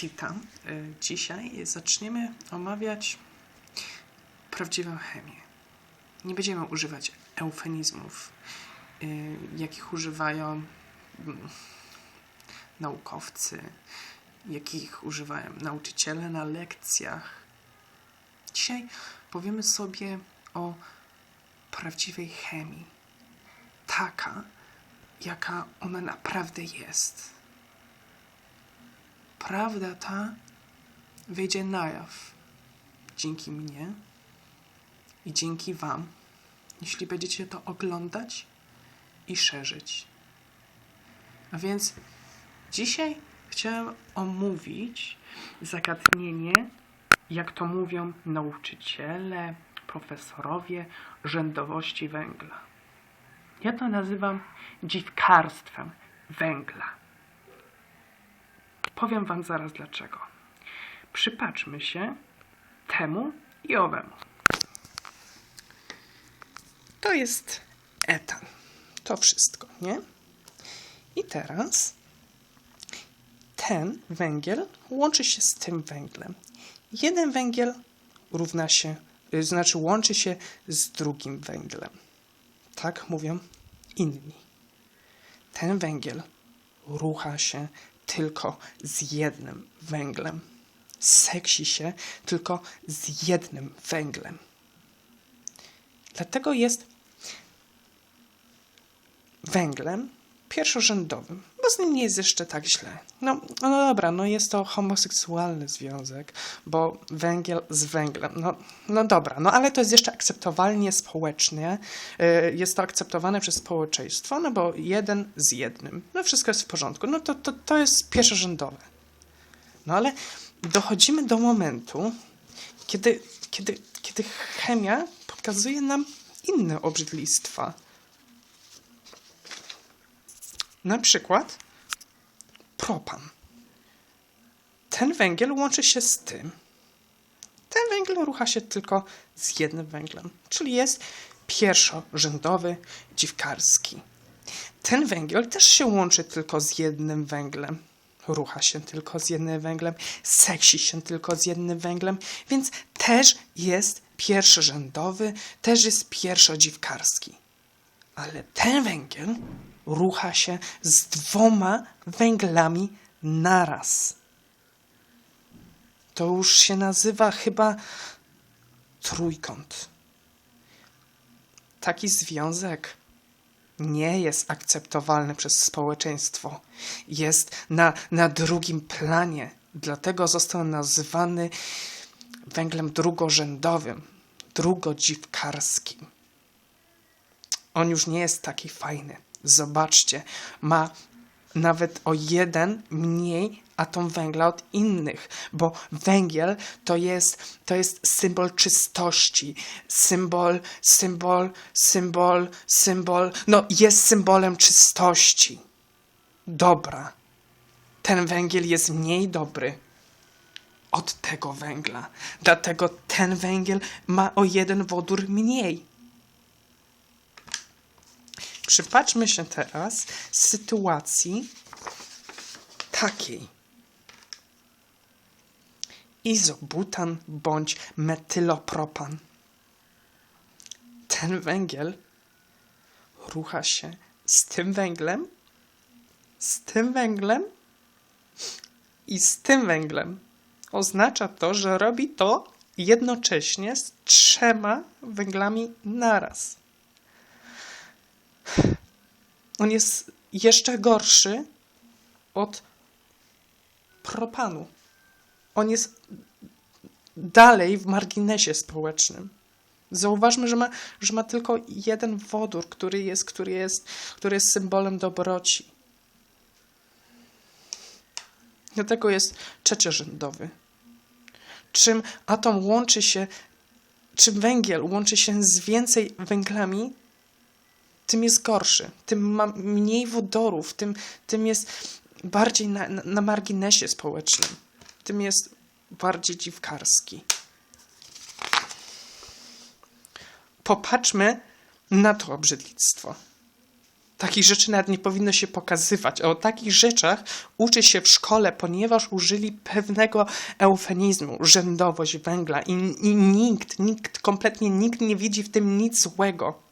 Witam. Y, Dzisiaj zaczniemy omawiać prawdziwą chemię. Nie będziemy używać eufemizmów, y, jakich używają mm, naukowcy, jakich używają nauczyciele na lekcjach. Dzisiaj powiemy sobie o prawdziwej chemii. Taka, jaka ona naprawdę jest prawda ta wyjdzie na jaw dzięki mnie i dzięki Wam, jeśli będziecie to oglądać i szerzyć. A więc dzisiaj chciałem omówić zagadnienie, jak to mówią nauczyciele, profesorowie, rzędowości węgla. Ja to nazywam dziwkarstwem węgla. Powiem Wam zaraz dlaczego. Przypatrzmy się temu i owemu. To jest etan. To wszystko, nie? I teraz ten węgiel łączy się z tym węglem. Jeden węgiel równa się, y, znaczy łączy się z drugim węglem. Tak mówią inni. Ten węgiel rucha się tylko z jednym węglem. Seksi się tylko z jednym węglem. Dlatego jest węglem pierwszorzędowym, bo z nim nie jest jeszcze tak źle. No, no dobra, no jest to homoseksualny związek, bo węgiel z węglem. No, no dobra, no ale to jest jeszcze akceptowalnie społecznie. y, Jest to akceptowane przez społeczeństwo, no bo jeden z jednym. No wszystko jest w porządku. No to, to, to jest pierwszorzędowe. No ale dochodzimy do momentu, kiedy, kiedy, kiedy chemia pokazuje nam inne obrzydlistwa. Na przykład propan. Ten węgiel łączy się z tym. Ten węgiel rucha się tylko z jednym węglem, czyli jest pierwszorzędowy, dziwkarski. Ten węgiel też się łączy tylko z jednym węglem. Rucha się tylko z jednym węglem, seksi się tylko z jednym węglem, więc też jest pierwszorzędowy, też jest pierwszodziwkarski. Ale ten węgiel rucha się z dwoma węglami naraz. To już się nazywa chyba trójkąt. Taki związek nie jest akceptowalny przez społeczeństwo. Jest na, na drugim planie. Dlatego został nazwany węglem drugorzędowym, drugodziwkarskim. On już nie jest taki fajny. Zobaczcie, ma nawet o jeden mniej atom węgla od innych, bo węgiel to jest, to jest symbol czystości, symbol, symbol, symbol, symbol, no jest symbolem czystości. Dobra. Ten węgiel jest mniej dobry od tego węgla, dlatego ten węgiel ma o jeden wodór mniej. Przypatrzmy się teraz sytuacji takiej. Izobutan bądź metylopropan. Ten węgiel rucha się z tym węglem, z tym węglem i z tym węglem. Oznacza to, że robi to jednocześnie z trzema węglami naraz on jest jeszcze gorszy od propanu. On jest dalej w marginesie społecznym. Zauważmy, że ma, że ma tylko jeden wodór, który jest, który jest, który jest symbolem dobroci. Dlatego jest trzeciorzędowy. Czym atom łączy się, czym węgiel łączy się z więcej węglami, tym jest gorszy, tym ma mniej wodorów, tym, tym jest bardziej na, na, marginesie społecznym, tym jest bardziej dziwkarski. Popatrzmy na to obrzydlictwo. Takich rzeczy nawet nie powinno się pokazywać. O takich rzeczach uczy się w szkole, ponieważ użyli pewnego eufemizmu, rzędowość węgla i, i nikt, nikt, kompletnie nikt nie widzi w tym nic złego.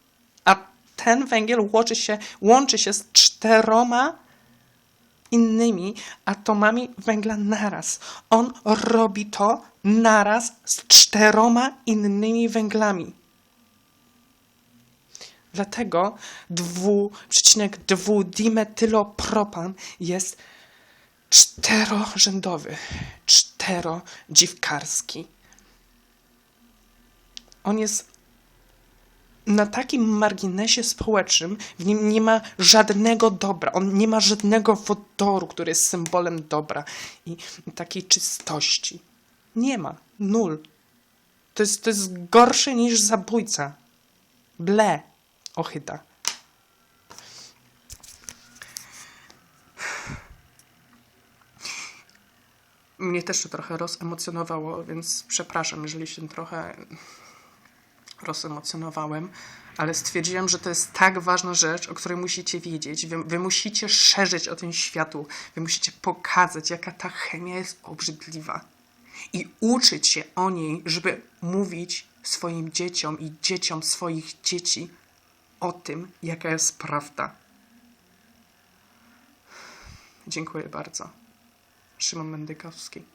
A ten węgiel łączy się, łączy się z czteroma innymi atomami węgla naraz. On robi to naraz z czteroma innymi węglami. Dlatego 2,2-dimetylopropan jest czterorzędowy, czterodziwkarski. On jest na takim marginesie społecznym, w nim nie ma żadnego dobra, on nie ma żadnego wodoru, który jest symbolem dobra i takiej czystości. Nie ma. Nul. To jest, to jest gorsze niż zabójca. Ble. Ochyda. Mnie też to trochę rozemocjonowało, więc przepraszam, jeżeli się trochę rozemocjonowałem, ale stwierdziłem, że to jest tak ważna rzecz, o której musicie wiedzieć. Wy, wy musicie szerzyć o tym światu. Wy musicie pokazać, jaka ta chemia jest obrzydliwa. I uczyć się o niej, żeby mówić swoim dzieciom i dzieciom swoich dzieci o tym, jaka jest prawda. Dziękuję bardzo. Szymon Mendykowski.